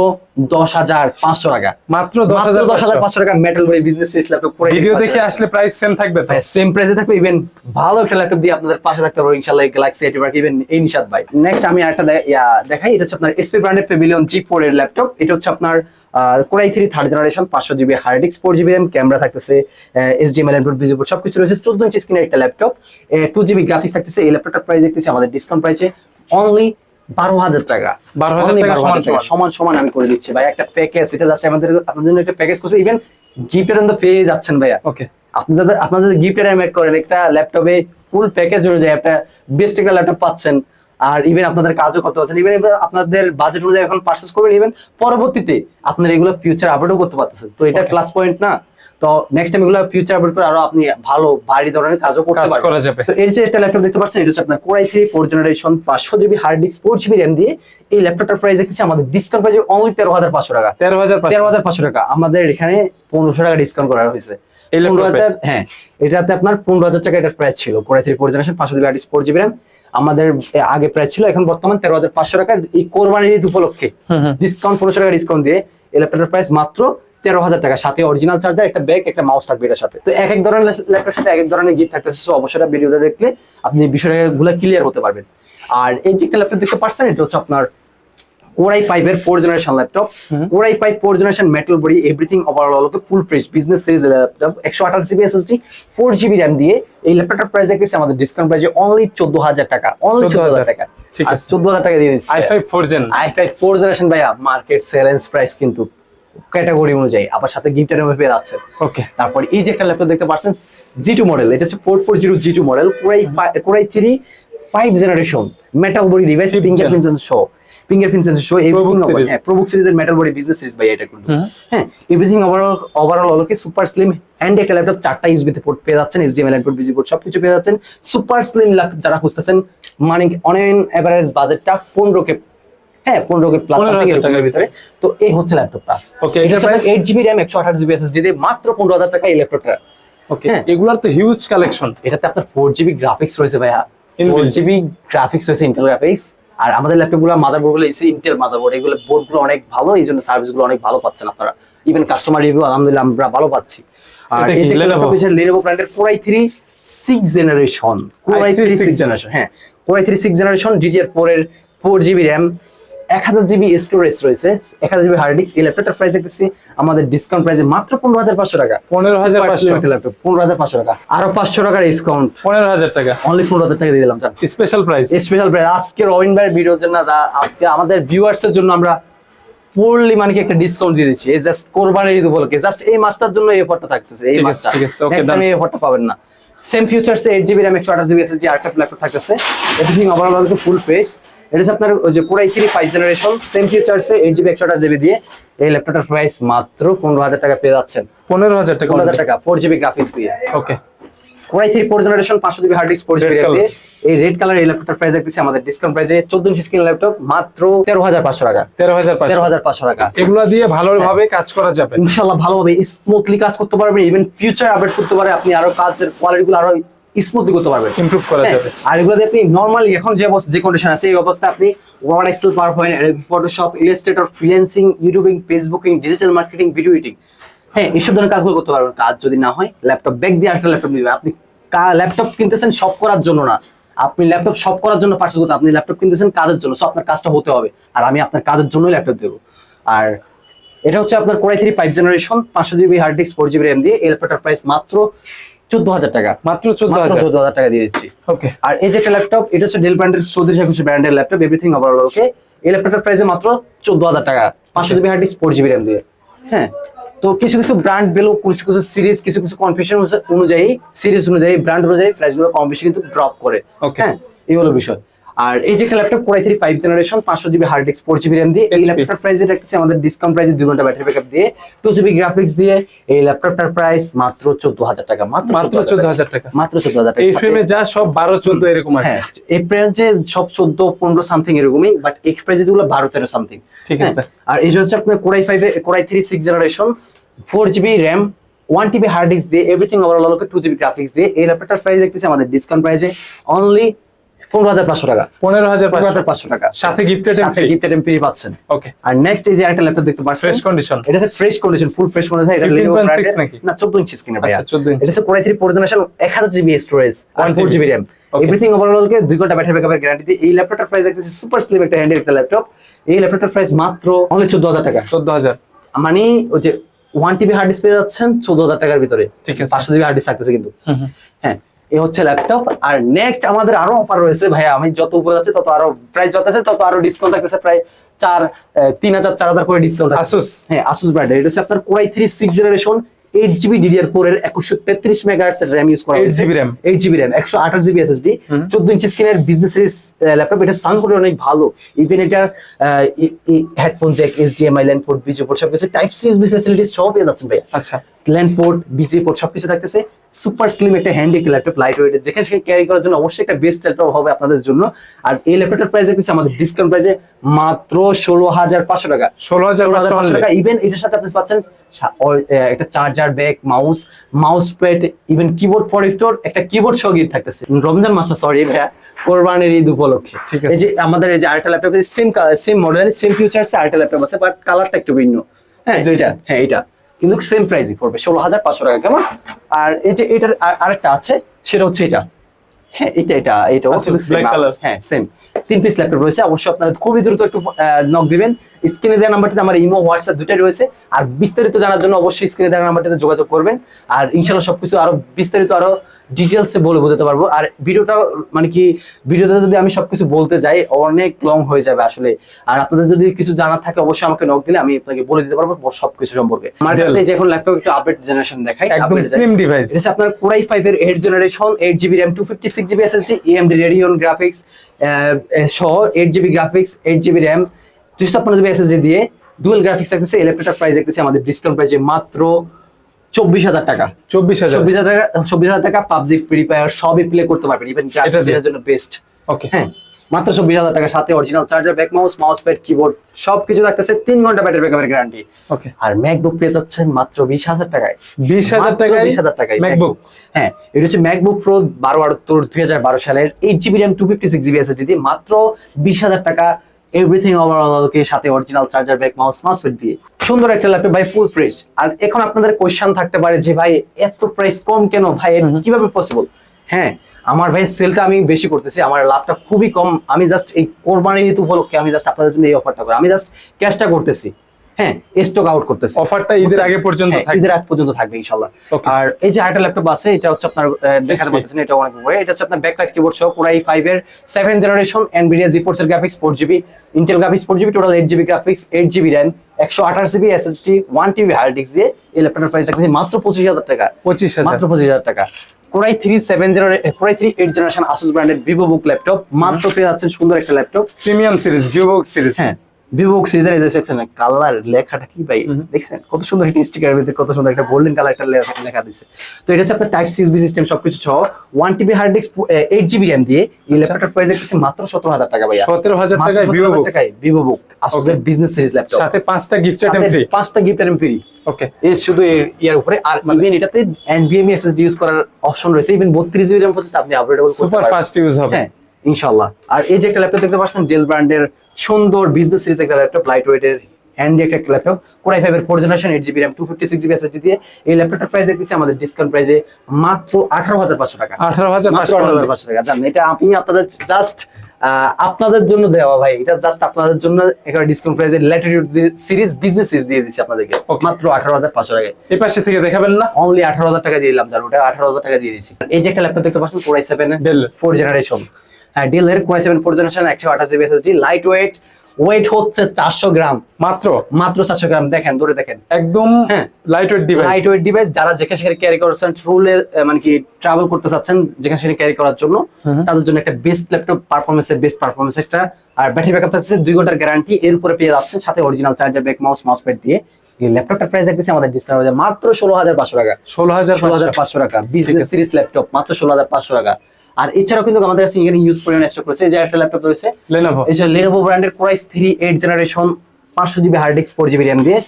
দশ হাজার পাঁচশো টাকা। মাত্র দশ হাজার দশ হাজার পাঁচশো টাকা metal body business series laptop video দেখে আসলে প্রাইস সেম থাকবে সেম প্রাইসে থাকবে। ইভেন ভালো একটা ল্যাপটপ দিয়ে আপনাদের পাশে থাকতে পারব ইনশাল্লাহ গ্যালাক্সি এটি মার্ক ইভেন এই নিশাদ ভাই। নেক্সট আমি একটা দেখাই। এটা হচ্ছে আপনার এসপি ব্র্যান্ডের পেভিলিয়ন জি ফোর এর ল্যাপটপ এটা হচ্ছে আপনার core i three third generation পাঁচশো GB hard disk four GB RAM camera থাকতেছে S D M L input visible সবকিছু রয়েছে। চোদ্দ ইঞ্চি স্ক্রিনের একটা ল্যাপটপ টু জিবি গ্রাফিক্স থাকতেছে। এই ল্যাপটপটার প্রাইস দেখতেছি আমাদের ডিসকাউন্ট প্রাইসে অনলি বারো হাজার টাকা। 12,000 Only টাকা সমান সমান আমি করে দিচ্ছি ভাই। একটা প্যাকেজ এটা জাস্ট আমাদের আপনাদের জন্য একটা প্যাকেজ করছে। ইভেন গিফটের তো পেয়ে যাচ্ছেন ভাইয়া। ওকে আপনি যাদের আপনার যদি গিফটের এম করেন একটা ল্যাপটপে ফুল প্যাকেজ অনুযায়ী একটা বেস্ট একটা ল্যাপটপ পাচ্ছেন। আর ইভেন আপনাদের কাজও করতে পারছেন। ইভেন আপনাদের বাজেট অনুযায়ী এখন পারচেস করবেন। ইভেন পরবর্তীতে আপনার এগুলো ফিউচার আপডেটও করতে পারতেছেন। তো এটা. প্লাস পয়েন্ট না। তো নেক্সট টাইম এগুলো ফিউচার আপডেট করে আরও আপনি ভালো ভারী ধরনের কাজও করতে পারবেন। করা যাবে। তো এর যে একটা ল্যাপটপ দেখতে পাচ্ছেন এটা হচ্ছে আপনার core i three four generation পাঁচশো GB hard disk four GB RAM দিয়ে এই ল্যাপটপটার প্রাইস দেখতেছি আমাদের ডিসকাউন্ট প্রাইস অনলি তেরো হাজার পাঁচশো টাকা। তেরো হাজার তেরো হাজার পাঁচশো টাকা। আমাদের এখানে পনেরোশো টাকা ডিসকাউন্ট করা হয়েছে। এই পনেরো হাজার হ্যাঁ এটাতে আপনার পনেরো হাজার টাকা এটার প্রাইস ছিল। Core i three four generation পাঁচশো GB hard disk four GB RAM আমাদের আগে প্রাইস ছিল এখন বর্তমান তেরো হাজার পাঁচশো টাকা। এই কোরবানির ঈদ উপলক্ষে। ডিসকাউন্ট পনেরোশো টাকা ডিসকাউন্ট দিয়ে এই ল্যাপটপের প্রাইস মাত্র তেরো হাজার টাকা। সাথে অরিজিনাল চার্জার একটা ব্যাগ একটা মাউস থাকবে এটার সাথে। তো এক এক ধরনের ল্যাপটপের সাথে এক এক ধরনের গিফট থাকতেছে। So, অবশ্যই ভিডিওটা দেখলে আপনি বিষয়গুলো ক্লিয়ার হতে পারবেন। আর এই যে একটা ল্যাপটপ দেখতে পাচ্ছেন এটা হচ্ছে আপনার কোরাই ফাইভ এর four generation laptop. Core i five four generation metal body everything overall okay full fresh business series laptop একশো আঠাশ GB SSD four GB RAM দিয়ে এই ল্যাপটপটার প্রাইস দেখতেছি আমাদের ডিসকাউন্ট প্রাইসে অনলি চোদ্দ হাজার টাকা। অনলি চোদ্দ হাজার। টাকা। ঠিক আছে। চোদ্দ হাজার টাকা দিয়ে দিচ্ছি। I five four gen i five four generation ভাইয়া মার্কেট সেলেন্স প্রাইস কিন্তু। ক্যাটাগরি অনুযায়ী আবার সাথে গিফটের মধ্যে পেয়ে যাচ্ছে ওকে তারপর এই যে একটা ল্যাপটপ দেখতে পাচ্ছেন জি টু মডেল এটা হচ্ছে four four zero G two model core i core i three five generation metal body device fingerprint sensor show fingerprint sensor show series. হ্যাঁ প্রবুক সিরিজের মেটাল বডি বিজনেস সিরিজ ভাই এটা কিন্তু। হ্যাঁ এভরিথিং ওভারঅল ওভারঅল হলোকে super slim hand একটা laptop চারটা USB port পেয়ে যাচ্ছেন এইচডিএমআই ইনপুট বিজি পোর্ট সবকিছু পেয়ে যাচ্ছেন। সুপার স্লিম ল্যাপটপ যারা খুঁজতেছেন মানে অন এভারেজ বাজেটটা পনেরো কে হ্যাঁ পনেরো প্লাস টাকার ভিতরে। তো এই হচ্ছে ল্যাপটপটা ওকে এটা প্রাইস এইট জিবি র্যাম একশো আঠাশ জিবি এসএসডি দিয়ে মাত্র পনেরো হাজার টাকা এই ল্যাপটপটা ওকে। এগুলার তো হিউজ কালেকশন এটাতে আপনার ফোর জিবি গ্রাফিক্স রয়েছে ভাইয়া। ফোর জিবি গ্রাফিক্স রয়েছে ইন্টেল গ্রাফিক্স আর আমাদের ল্যাপটপগুলো মাদারবোর্ডগুলো এসে ইন্টেল মাদারবোর্ড এগুলো বোর্ডগুলো অনেক ভালো এই জন্য সার্ভিসগুলো অনেক ভালো পাচ্ছেন আপনারা। ইভেন কাস্টমার রিভিউ আলহামদুলিল্লাহ আমরা ভালো পাচ্ছি। আর এই যে লেনোভো ব্র্যান্ডের core i three six generation core i i3 three six generation হ্যাঁ। Core i three six generation DDR four এর ফোর জিবি র্যাম এক হাজার জিবি স্টোরেজ রয়েছে এক হাজার জিবি হার্ড ডিস্ক এই ল্যাপটপটার প্রাইস দেখতেছি আমাদের ডিসকাউন্ট প্রাইসে মাত্র পনেরো হাজার পাঁচশো টাকা। 15,500 ল্যাপটপ পনেরো হাজার পাঁচশো টাকা। আরও পাঁচশো টাকার ডিসকাউন্ট পনেরো হাজার টাকা। অনলি পনেরো হাজার টাকা দিয়ে দিলাম জান স্পেশাল প্রাইস স্পেশাল প্রাইস আজকে রবিন ভাইয়ের ভিডিওর জন্য আজকে আমাদের ভিউয়ার্স এর জন্য আমরা ফুললি মানে কি একটা ডিসকাউন্ট দিয়ে দিচ্ছি। এই জাস্ট কোরবানির ঈদ উপলক্ষে। জাস্ট এই মাসটার জন্য এই অফারটা থাকতেছে এই মাসটা। ঠিক আছে, okay, নেক্সট টাইম এই অফারটা পাবেন না। Same features eight GB RAM একশো আঠাশ জিবি এসএসডি আর্কাপ ল্যাপটপ থাকতেছে। এভরিথিং ওভারঅল ফুল ফ্রেশ এটা আপনার ওই যে core i three five generation same features eight GB একশো আঠাশ জিবি দিয়ে এই ল্যাপটপটার প্রাইস মাত্র পনেরো হাজার টাকা পেয়ে যাচ্ছেন। পনেরো হাজার টাকা পনেরো হাজার টাকা ফোর জিবি গ্রাফিক্স দিয়ে। Okay core i three four generation পাঁচশো GB hard disk four GB. দিয়ে। এই রেড কালার এই ল্যাপটপটার প্রাইস দেখতেছি আমাদের ডিসকাউন্ট প্রাইসে চোদ্দ ইঞ্চি স্ক্রিন ল্যাপটপ মাত্র তেরো হাজার পাঁচশো টাকা। তেরো হাজার তেরো পাঁচশো হাজার পাঁচশো টাকা। এগুলো দিয়ে ভালোভাবে কাজ করা যাবে। ইনশাল্লাহ ভালোভাবে স্মুথলি কাজ করতে পারবেন ইভেন ফিউচার আপডেট করতে পারে আপনি আরও কাজের কোয়ালিটি গুলো আরও স্মুথলি করতে পারবেন ইমপ্রুভ করা হ্যাঁ, যাবে। আর এগুলো দিয়ে আপনি নর্মালি এখন যে অবস্থা যে কন্ডিশন আছে এই অবস্থায় আপনি Word Excel PowerPoint Photoshop Illustrator freelancing YouTubing Facebooking digital marketing video editing হ্যাঁ এইসব ধরনের কাজগুলো করতে পারবেন। কাজ যদি না হয় ল্যাপটপ ব্যাগ দিয়ে আরেকটা ল্যাপটপ নিবেন। আপনি ল্যাপটপ কিনতেছেন সব করার জন্য না। আপনি ল্যাপটপ সব করার জন্য পার্সেল করতে আপনি ল্যাপটপ কিনতেছেন কাজের জন্য। সো আপনার কাজটা হতে হবে। আর আমি আপনার কাজের জন্যই ল্যাপটপ দেবো। আর এটা হচ্ছে আপনার core i three five generation পাঁচশো GB hard disk four GB RAM দিয়ে এই ল্যাপটপটার প্রাইস মাত্র চোদ্দ হাজার টাকা। মাত্র চোদ্দ হাজার। চোদ্দ হাজার টাকা দিয়ে দিচ্ছি। ওকে আর এই যে একটা ল্যাপটপ এটা হচ্ছে ডেল ব্র্যান্ডের চৌত্রিশ একুশ ব্র্যান্ডের ল্যাপটপ এভরিথিং ওভারঅল ওকে এই ল্যাপটপটার প্রাইস মাত্র চোদ্দ হাজার টাকা। পাঁচশো GB hard disk four GB RAM দিয়ে। হ্যাঁ তো কিছু কিছু ব্র্যান্ড বেলো কিছু কিছু সিরিজ কিছু কিছু কনফিউশন অনুযায়ী সিরিজ অনুযায়ী ব্র্যান্ড অনুযায়ী প্রাইসগুলো কম বেশি কিন্তু ড্রপ করে। ওকে হ্যাঁ এই হলো বিষয়। আর এই যে একটা laptop core i three five generation পাঁচশো GB hard disk four GB RAM দিয়ে এই HP ল্যাপটপটার প্রাইস রাখছে আমাদের ডিসকাউন্ট প্রাইসে দুই ঘণ্টা ব্যাটারি ব্যাকআপ দিয়ে টু জিবি গ্রাফিক্স দিয়ে এই ল্যাপটপটার প্রাইস মাত্র চোদ্দ হাজার টাকা মাত্র চোদ্দ হাজার টাকা। মাত্র চোদ্দ হাজার টাকা। এই ফ্রেমে যা সব বারো চোদ্দ এরকম হ্যাঁ এই প্রাইসে সব চোদ্দ পনেরো সামথিং এরকমই বাট এই প্রাইসে যেগুলো বারো তেরো সামথিং ঠিক আছে। আর এই যে হচ্ছে আপনার কোরাই ফাইভে core i three six generation four GB RAM one TB hard disk দিয়ে everything overall two GB graphics দিয়ে এই ল্যাপটপটার প্রাইস দেখতেছি আমাদের ডিসকাউন্ট প্রাইসে অনলি পনেরো হাজার পাঁচশো টাকা। পনেরো হাজার পাঁচশো। টাকা। সাথে গিফটেড সাথে গিফটেড এমপি পাচ্ছেন। ওকে আর নেক্সট এই যে একটা ল্যাপটপ দেখতে পাচ্ছেন ফ্রেশ কন্ডিশন এটা হচ্ছে fresh condition full fresh condition এটা 15.6 Lenovo নাকি? না 14 ইঞ্চি স্ক্রিনের ভাইয়া। আচ্ছা, 14 ইঞ্চি। এটা হচ্ছে Core i3 4 generation 1000 GB storage আর 1 4 GB RAM everything overall okay 2 ঘণ্টা ব্যাটারি ব্যাকআপের গ্যারান্টি দিয়ে এই ল্যাপটপটার প্রাইস দেখতেছি সুপার স্লিম একটা হ্যান্ডি একটা ল্যাপটপ এই ল্যাপটপটার প্রাইস মাত্র অনলি 14000 টাকা। চোদ্দ হাজার। মানে ওই যে 1 টিবি হার্ড ডিস্ক পেয়ে যাচ্ছেন 14000 টাকার ভিতরে। ঠিক আছে। 500 জিবি হার্ড ডিস্ক থাকতেছে কিন্তু। হ্যাঁ এই হচ্ছে ল্যাপটপ আর নেক্সট আমাদের আরও অফার রয়েছে ভাইয়া আমি যত উপরে যাচ্ছে তত আরও প্রাইস বাড়তেছে তত আরও ডিসকাউন্ট থাকতেছে প্রায় চার তিন হাজার চার হাজার করে ডিসকাউন্ট Asus? হ্যাঁ আসুস ব্র্যান্ডের এটা হচ্ছে আপনার core i three six generation eight GB DDR four এর একুশশো তেত্রিশ মেগাহার্টস এর র্যাম ইউজ করা 8 GB RAM eight GB RAM একশো আঠাশ জিবি এসএসডি চোদ্দ ইঞ্চি স্ক্রিনের বিজনেস সিরিজ ল্যাপটপ এটা সাউন্ড অনেক ভালো। ইভেন এটার headphone jack HDMI LAN port VGA port সবকিছু টাইপ সি ইউএসবি ফ্যাসিলিটিস সব পেয়ে যাচ্ছেন ভাইয়া। আচ্ছা। ল্যান্ড পোর্ট বিজি পোর্ট সবকিছু থাকতেছে। সুপার স্লিম একটা হ্যান্ডি ল্যাপটপ লাইট ওয়েট যেখানে সেখানে ক্যারি করার জন্য অবশ্যই একটা বেস্ট ল্যাপটপ হবে আপনাদের জন্য। আর এই ল্যাপটপটার প্রাইস দেখতেছি আমাদের ডিসকাউন্ট প্রাইসে মাত্র ষোলো হাজার পাঁচশো টাকা। ষোলো হাজার পাঁচশো টাকা ইভেন এটার সাথে আপনি পাচ্ছেন একটা charger bag mouse mouse pad even keyboard protector একটা কিবোর্ড সহ গিফট থাকতেছে। রমজান মাসটা সরি ভাইয়া কোরবানের ঈদ উপলক্ষে। ঠিক আছে। এই যে আমাদের এই যে আরেকটা laptop same same model same features আরেকটা ল্যাপটপ আছে বাট কালারটা একটু ভিন্ন। হ্যাঁ এটা। হ্যাঁ এটা। কিন্তু সেম প্রাইসই পড়বে ষোলো হাজার পাঁচশো টাকা কেমন? আর এই যে এটার আরেকটা আছে সেটা হচ্ছে এটা। হ্যাঁ এটা এটা color। Asus, হ্যাঁ সেম তিন পিস ল্যাপটপ রয়েছে অবশ্যই আপনারা খুবই দ্রুত একটু নক দিবেন। স্ক্রিনে দেওয়া নাম্বারটিতে আমার ইমো হোয়াটসঅ্যাপ দুটাই রয়েছে। আর বিস্তারিত জানার জন্য অবশ্যই স্ক্রিনে দেওয়া নাম্বারটিতে যোগাযোগ করবেন। আর ইনশাল্লাহ সবকিছু আরও বিস্তারিত আরও ডিটেলসে বলে বোঝাতে পারব। আর ভিডিওটা মানে কি ভিডিওতে যদি আমি সবকিছু বলতে যাই অনেক লং হয়ে যাবে আসলে। আর আপনাদের যদি কিছু জানার থাকে অবশ্যই আমাকে নক দিলে আমি আপনাকে বলে দিতে পারব সবকিছু সম্পর্কে। আমার কাছে এই যে এখন ল্যাপটপ একটু আপডেট জেনারেশন দেখাই একদম স্লিম ডিভাইস এটা আপনার কোরাই ফাইভ এর eight generation eight GB RAM two fifty six GB SSD AMD Radeon graphics সহ eight GB graphics eight GB RAM দুশো ছাপ্পান্ন জিবি এসএসডি দিয়ে ডুয়েল গ্রাফিক্স থাকতেছে ইলেকট্রিক প্রাইস দেখতেছি আমাদের ডিসকাউন্ট প্রাইসে মাত্র চব্বিশ হাজার টাকা। চব্বিশ হাজার। চব্বিশ হাজার টাকা চব্বিশ হাজার টাকা পাবজি ফ্রি ফায়ার সবই প্লে করতে পারবেন ইভেন গ্রাফিক্সের জন্য বেস্ট ওকে হ্যাঁ মাত্র চব্বিশ হাজার টাকা সাথে original charger bag mouse mouse pad keyboard সবকিছু থাকতেছে তিন ঘণ্টা ব্যাটারি ব্যাকআপের গ্যারান্টি ওকে আর ম্যাকবুক পেয়ে যাচ্ছেন মাত্র বিশ হাজার টাকায়। বিশ হাজার টাকায় 20,000 টাকায় ম্যাকবুক হ্যাঁ এটা হচ্ছে ম্যাকবুক প্রো বারো আটাত্তর দুই হাজার বারো সালের eight GB RAM two fifty six GB SSD দিয়ে মাত্র বিশ হাজার টাকা এভরিথিং ওভারঅল কে সাথে original charger bag mouse mouse with দিয়ে। সুন্দর একটা ল্যাপটপ ভাই ফুল প্রাইস আর এখন আপনাদের কোয়েশ্চেন থাকতে পারে যে ভাই এত প্রাইস কম কেন? ভাই কীভাবে পসিবল হ্যাঁ আমার ভাই সেলটা আমি বেশি করতেছি। আমার লাভটা খুবই কম। আমি জাস্ট এই কোরবানি ঋতু উপলক্ষে আমি জাস্ট আপনাদের জন্য এই অফারটা করি। আমি জাস্ট ক্যাশটা করতেছি। হ্যাঁ স্টক আউট করতেছি। অফারটা ঈদের আগে পর্যন্ত হ্যাঁ, থাকবে। ঈদের আগ পর্যন্ত থাকবে ইনশাল্লাহ। Okay. আর এই যে আরেকটা ল্যাপটপ আছে এটা হচ্ছে আপনার দেখাতে পাচ্ছেন এটা অনেক বড়। এটা হচ্ছে আপনার ব্যাকলাইট কিবোর্ড সহ কোরাই ফাইভ এর সেভেন জেনারেশন এনভিডিয়া এর graphics four GB Intel graphics four GB total eight GB graphics eight GB RAM একশো আঠাশ GB SSD one TB hard disk দিয়ে এই ল্যাপটপের প্রাইস রাখছি মাত্র পঁচিশ হাজার টাকা। পঁচিশ হাজার। মাত্র পঁচিশ হাজার টাকা। Core i three seven generation core i generation Asus ব্র্যান্ডের ভিভো বুক ল্যাপটপ মাত্র পেয়ে যাচ্ছেন সুন্দর একটা laptop premium series Vivo series হ্যাঁ এই যে সেকশন কালার লেখাটা কি ভাই? দেখছেন? কত সুন্দর একটা ভিতরে কত সুন্দর একটা গোল্ডেন কালার একটা লেখা লেখা দিছে। তো এটা হচ্ছে আপনার টাইপ সি ইউএসবি সিস্টেম সবকিছু সহ one TB hard disk eight GB RAM দিয়ে এই ল্যাপটপটার প্রাইস দেখতেছি মাত্র সতেরো হাজার টাকা টাকায় 17,000 ভিভো বুক টাকায় ভিভো বুক আসলে বিজনেস সিরিজ ল্যাপটপ সাথে পাঁচটা গিফটেড সাথে free gift item free okay এই শুধু এর- ইয়ার উপরে। আর মানে ইভেন এটাতে এনভিএমই এসএসডি ইউজ করার অপশন রয়েছে। ইভেন বত্রিশ জিবি র্যাম পর্যন্ত আপনি আপগ্রেডেবল করতে সুপার ফাস্ট ইউজ হবে। হ্যাঁ ইনশাল্লাহ আর এই যে একটা ল্যাপটপ দেখতে পাচ্ছেন ডেল ব্র্যান্ডের সুন্দর বিজনেস সিরিজ একটা ল্যাপটপ লাইট ওয়েটের হ্যান্ডি একটা ল্যাপটপ কোরাই ফাইভের four generation eight GB RAM two fifty six GB SSD দিয়ে এই ল্যাপটপটার প্রাইস দেখতেছি আমাদের ডিসকাউন্ট প্রাইসে মাত্র আঠারো হাজার পাঁচশো টাকা। আঠারো হাজার পাঁচশো। টাকা। জান এটা আমি আপনাদের জাস্ট আপনাদের জন্য দেওয়া ভাই। এটা জাস্ট আপনাদের জন্য একেবারে ডিসকাউন্ট প্রাইসে ল্যাটিটিউড সিরিজ বিজনেস সিরিজ দিয়ে দিচ্ছি আপনাদেরকে। মাত্র আঠারো হাজার পাঁচশো টাকায়। এই পাশে থেকে দেখাবেন না? অনলি আঠারো হাজার টাকা দিয়ে দিলাম জান ওটা আঠারো হাজার টাকা দিয়ে দিচ্ছি এই যে একটা ল্যাপটপ দেখতে পাচ্ছেন core i seven. Four generation Dell এর core i seven four generation একশো আঠাশ GB SSD light weight weight হচ্ছে চারশো গ্রাম। মাত্র? মাত্র চারশো গ্রাম দেখেন ধরে দেখেন। একদম হ্যাঁ। Light weight device light weight device যারা যেখানে সেখানে ক্যারি করছেন ট্রুলে মানে কি ট্রাভেল করতে চাচ্ছেন যেখানে সেখানে ক্যারি করার জন্য তাদের জন্য একটা বেস্ট ল্যাপটপ পারফরমেন্সের বেস্ট পারফরমেন্স একটা আর ব্যাটারি ব্যাকআপ থাকছে দুই ঘণ্টার গ্যারান্টি এর উপরে পেয়ে যাচ্ছেন সাথে original charger bag mouse mouse pad দিয়ে। এই ল্যাপটপটার প্রাইস দেখতেছি আমাদের ডিসকাউন্ট হয়ে যায় মাত্র ষোলো হাজার পাঁচশো টাকা। ষোলো হাজার ষোলো হাজার পাঁচশো। টাকা। বিজনেস সিরিজ ল্যাপটপ মাত্র ষোলো হাজার পাঁচশো টাকা। আর এছাড়াও কিন্তু আমাদের কাছে এখানে ইউজ পরিমাণ স্টক রয়েছে যে একটা ল্যাপটপ রয়েছে লেনোভো যে লেনোভো ব্র্যান্ডের core i three eight generation পাঁচশো GB hard disk four GB RAM দিয়ে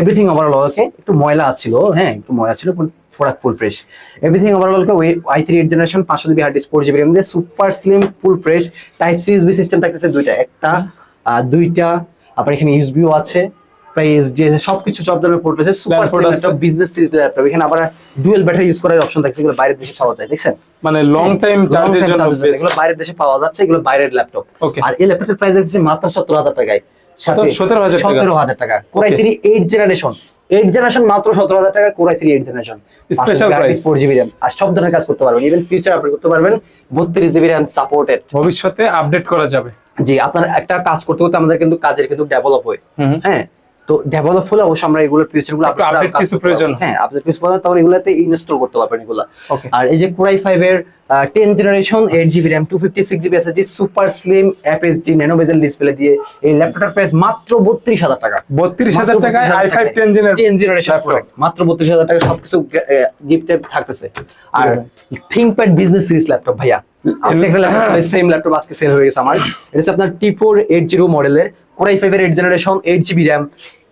এভরিথিং ওভারঅল ওকে একটু ময়লা ছিল হ্যাঁ একটু ময়লা ছিল product full fresh everything overall okay I three eight generation পাঁচশো GB hard disk four GB RAM দিয়ে super slim full fresh type C USB system থাকতেছে দুইটা একটা আর দুইটা আবার এখানে ইউসবিও আছে। প্রায় সবকিছু সব ধরনের পোর্ট আছে সুপার আছে। বিজনেস সিরিজ ল্যাপটপ এখানে আবার ডুয়েল ব্যাটারি ইউজ করার অপশন থাকছে এগুলো বাইরের দেশে পাওয়া যায় দেখছেন? মানে লং টাইম চার্জের জন্য এগুলো বাইরের দেশে পাওয়া যাচ্ছে এগুলো বাইরের ল্যাপটপ আর এই ল্যাপটপের প্রাইস দিচ্ছে মাত্র সত্তর হাজার টাকায়। সাথে 17,000 টাকা? সতেরো হাজার টাকা। Core i. Three eight generation eight generation মাত্র সতেরো হাজার টাকা core i three eight generation Special price. Four GB RAM আর সব ধরনের কাজ করতে পারবেন। ইভেন ফিউচার আপডেট করতে পারবেন। বত্রিশ জিবি র্যাম সাপোর্টেড ভবিষ্যতে আপডেট করা যাবে। জি আপনার একটা কাজ করতে করতে আমাদের কিন্তু কাজের কিন্তু ডেভেলপ হয়। হ্যাঁ তো ডেভেলপ হলে অবশ্যই আমরা এগুলোর ফিউচারগুলো একটু update কিছু প্রয়োজন হ্যাঁ। আপডেট কিছু প্রয়োজন তখন এগুলোতে ইনস্টল করতে পারবেন এগুলো। আর এই যে কোরাই ফাইভ এর ten generation eight GB RAM two fifty six GB SSD super slim FSD nano bezel display দিয়ে এই ল্যাপটপটার প্রাইস মাত্র বত্রিশ হাজার টাকা। বত্রিশ হাজার টাকায় আই ফাইভ টেন জেনের টেন জেনারেশন মাত্র বত্রিশ হাজার টাকা সবকিছু গিফটে থাকতেছে। আর থিংকপ্যাড বিজনেস সিরিজ ল্যাপটপ ভাইয়া। আজকে একটা ল্যাপটপ সেম ল্যাপটপ আজকে সেল হয়ে গেছে আমার। এটা হচ্ছে আপনার টি ফোর এইট জিরো মডেলের কোরাই ফাইভ এর eight generation eight GB RAM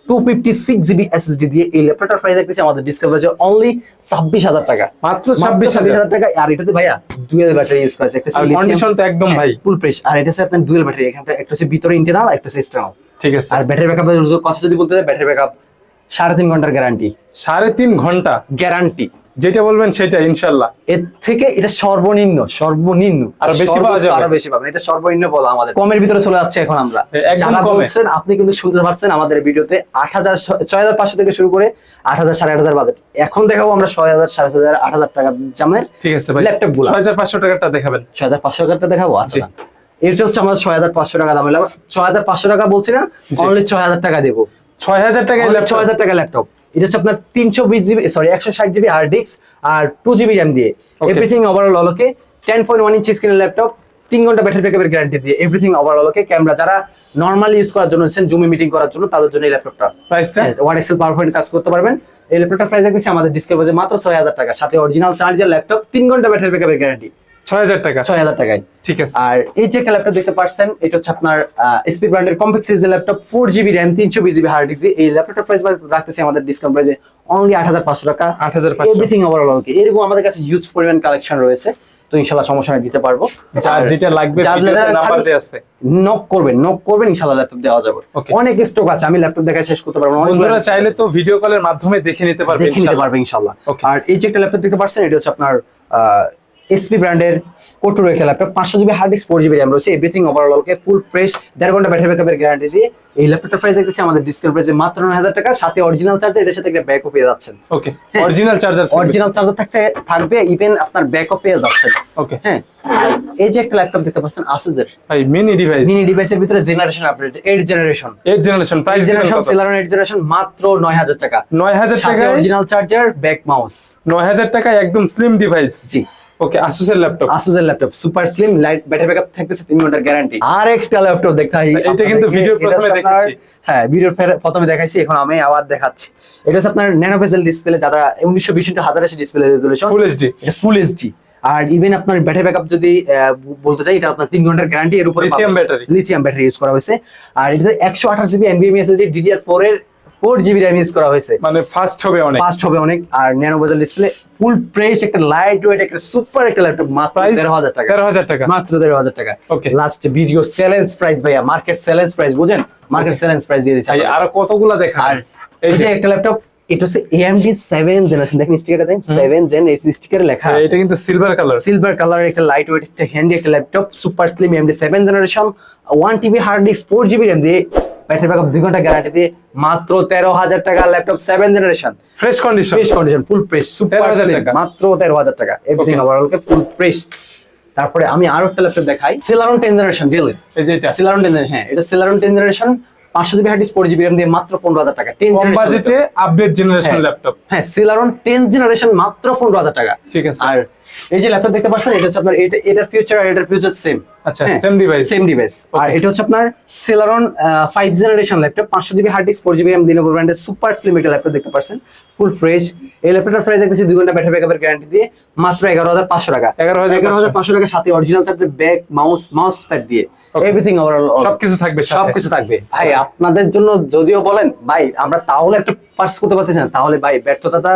two fifty six GB SSD দিয়ে এই ল্যাপটপটার প্রাইস দেখতেছি আমাদের ডিসকাউন্ট আছে অনলি ছাব্বিশ হাজার টাকা। মাত্র ছাব্বিশ হাজার। টাকা। আর এটাতে ভাইয়া ডুয়েল ব্যাটারি ইউজ করেছে একটা কন্ডিশন তো একদম ভাই। ফুল প্রেস আর এটা হচ্ছে আপনার ডুয়েল ব্যাটারি এখানটা একটা হচ্ছে ভিতরে ইন্টারনাল একটা হচ্ছে এক্সটার্নাল ঠিক আছে। আর ব্যাটারি ব্যাকআপের কথা যদি বলতে চাই ব্যাটারি ব্যাকআপ সাড়ে তিন ঘণ্টার গ্যারান্টি সাড়ে তিন ঘণ্টা? গ্যারান্টি যেটা বলবেন সেটা ইনশাল্লাহ এর থেকে এটা সর্বনিম্ন সর্বনিম্ন। আরও বেশি পাওয়া যাবে। আরও বেশি পাবেন। এটা সর্বনিম্ন বলা আমাদের। কমের ভিতরে চলে যাচ্ছে এখন আমরা। একদম বলছেন আপনি কিন্তু শুনতে পারছেন আমাদের ভিডিওতে আট হাজার ছয় হাজার পাঁচশো থেকে শুরু করে আট হাজার সাড়ে আট হাজার বাজেট। এখন দেখাবো আমরা ছয় হাজার সাড়ে ছয় হাজার আট হাজার টাকার জামের ঠিক আছে ভাই। ল্যাপটপগুলো। ছয় হাজার পাঁচশো টাকাটা দেখাবেন। ছয় হাজার পাঁচশো টাকাটা দেখাবো আচ্ছা। এটা হচ্ছে আমাদের ছয় হাজার পাঁচশো টাকা দাম। হলো হাজার পাঁচশো টাকা বলছি না অনলি ছয় হাজার টাকা দেবো। ছয় হাজার টাকায় ছয় ল্যাপটপ হাজার টাকা ল্যাপটপ এটা হচ্ছে আপনার তিনশো বিশ জিবি সরি একশো ষাট জিবি হার্ড ডিস্ক আর টু জিবি র্যাম দিয়ে। Everything overall all okay ten point one inch স্ক্রিনের ল্যাপটপ তিন ঘণ্টা ব্যাটারি ব্যাকআপের গ্যারান্টি দিয়ে everything overall all okay. Camera যারা নর্মালি ইউজ করার জন্য জুমে মিটিং করার জন্য তাদের জন্য এই ল্যাপটপটা প্রাইসটা ওয়ান এক্সেল পাওয়ার পয়েন্ট কাজ করতে পারবেন। এই ল্যাপটপটার প্রাইস দেখতেছি আমাদের বাজে মাত্র ছয় হাজার টাকা। সাথে অরিজিনাল চার্জার ল্যাপটপ তিন ঘণ্টা ব্যাটারি ব্যাকআপের গ্যারান্টি ছয় হাজার টাকা। ছয় হাজার টাকায়। ঠিক আছে। আর এই যে একটা ল্যাপটপ দেখতে পাচ্ছেন এটা হচ্ছে আপনার এসপি ব্র্যান্ডের কম্প্যাক্ট সিরিজের ল্যাপটপ হার্ড ডিস্ক দিয়ে। এই ল্যাপটপটার প্রাইস রাখতেছি আমাদের ডিসকাউন্ট প্রাইসে অনলি আট হাজার পাঁচশো টাকা। 8,500 এভরিথিং ওভারঅল ওকে এরকম আমাদের কাছে হিউজ পরিমাণ কালেকশন রয়েছে। তো ইনশাল্লাহ সমস্যা দিতে পারব। যার যেটা লাগবে নাম্বার খালি আছে। নক করবেন নক করবেন ল্যাপটপ দেওয়া যাবে। অনেক স্টক আছে আমি ল্যাপটপ দেখা শেষ করতে পারব বন্ধুরা চাইলে তো ভিডিও কলের মাধ্যমে দেখে নিতে পারবে দেখে নিতে। পারবে আর এই যে একটা ল্যাপটপ দেখতে পাচ্ছেন এটা হচ্ছে আপনার এসপি ব্র্যান্ডের কোটুর একটা ল্যাপটপ পাঁচশো GB hard disk four GB RAM রয়েছে everything overall okay full fresh দেড় ঘণ্টা ব্যাটারি ব্যাকআপের গ্যারান্টি দিয়ে এই ল্যাপটপটার প্রাইস দেখতেছি আমাদের ডিসকাউন্ট প্রাইসে মাত্র নয় হাজার টাকা সাথে অরিজিনাল চার্জার এটার সাথে একটা ব্যাকও পেয়ে যাচ্ছেন। Okay. Original charger original charger থাকছে থাকবে ইভেন আপনার ব্যাকও পেয়ে যাচ্ছেন। ওকে হ্যাঁ এই যে একটা ল্যাপটপ দেখতে পাচ্ছেন আসুসের ভাই মিনি ডিভাইস মিনি ডিভাইসের ভিতরে generation update eight generation eight generation price generation Celeron eight generation মাত্র নয় হাজার টাকা। নয় হাজার সাথে টাকায় অরিজিনাল চার্জার ব্যাক মাউস নয় হাজার টাকায় একদম স্লিম ডিভাইস জি। ওকে আসুসের laptop আসুসের laptop super slim light battery backup থাকতেছে 3 ঘণ্টার গ্যারান্টি আর একটা ল্যাপটপ দেখাই। এটা কিন্তু এটা প্রথমে দেখাচ্ছি। হ্যাঁ ভিডিওর প্রথমে দেখাইছি এখন আমি আবার দেখাচ্ছি। এটা হচ্ছে আপনার ন্যানো ডিসপ্লে যারা 1920 into 1080 display resolution full HD এটা ফুল এইচডি আর ইভেন আপনার ব্যাটারি ব্যাকআপ যদি আহ, বলতে চাই এটা আপনার 3 ঘণ্টার গ্যারান্টি এর উপরে Lithium battery। Lithium battery use করা হয়েছে। আর এটা 128 জিবি এনভিএমই এসএসডি DDR4 এর 4 জিবি RAM ইউজ করা হয়েছে। মানে ফাস্ট হবে অনেক। ফাস্ট হবে অনেক আর nano bezel display full fresh একটা লাইট ওয়েট একটা সুপার একটা ল্যাপটপ মাত্র প্রাইস 13000 টাকা। তেরো হাজার টাকা। মাত্র দেড় হাজার টাকা. লাস্ট ভিডিও চ্যালেঞ্জ প্রাইস ভাইয়া মার্কেট চ্যালেঞ্জ প্রাইস বুঝেন? মার্কেট চ্যালেঞ্জ প্রাইস দিয়ে দিচ্ছে। আরও কতগুলা দেখা? আর এই যে একটা ল্যাপটপ এটা হচ্ছে AMD 7 জেনারেশন দেখেন স্টিকারটা দেখেন? 7 জেন এই স্টিকারে লেখা আছে। এটা কিন্তু সিলভার কালার সিলভার কালার একটা লাইট ওয়েট একটা হ্যান্ডি একটা laptop super slim AMD 7 generation 1 TB hard disk 4 GB RAM দিয়ে ব্যাটারি ব্যাকআপ 2 ঘণ্টা গ্যারান্টি দিয়ে মাত্র 13000 টাকা laptop 7 generation fresh condition fresh condition full fresh super টাকা। মাত্র 13000 টাকা। Everything Okay. Overall okay full fresh তারপরে আমি আরও একটা ল্যাপটপ দেখাই। সেলারন 10 জেনারেশন এই যে এটা। সেলারন 10 হ্যাঁ এটা Celeron 10 generation 500 GB hard disk 4 GB RAM দিয়ে মাত্র 15000 টাকা। 10 কম বাজেটে আপডেট জেনারেশন। ল্যাপটপ হ্যাঁ। সেলারন 10 জেনারেশন মাত্র 15000 টাকা। ঠিক আছে। আর এই যে ল্যাপটপ দেখতে পাচ্ছেন এটা হচ্ছে আপনার এটা এটার ফিউচার আর এটার ফিউচার সেম আচ্ছা সেম ডিভাইস সেম ডিভাইস আর এটা হচ্ছে আপনার সেলারন ফাইভ জেনারেশন ল্যাপটপ পাঁচশো GB hard disk four GB M দিনোভর ব্র্যান্ডের সুপার স্লিম একটা ল্যাপটপ দেখতে পাচ্ছেন ফুল ফ্রেশ এই ল্যাপটপটার প্রাইস দেখতেছি দুই ঘণ্টা ব্যাটারি ব্যাকআপের গ্যারান্টি দিয়ে মাত্র এগারো হাজার পাঁচশো টাকা। 11,500 এগারো হাজার পাঁচশো টাকা সাথে original charger bag mouse mouse pad দিয়ে. এভরিথিং ওভারঅল সবকিছু থাকবে। সবকিছু থাকবে। ভাই আপনাদের জন্য যদিও বলেন ভাই আমরা তাহলে একটা পার্স করতে পারতেছি না তাহলে ভাই ব্যর্থতাটা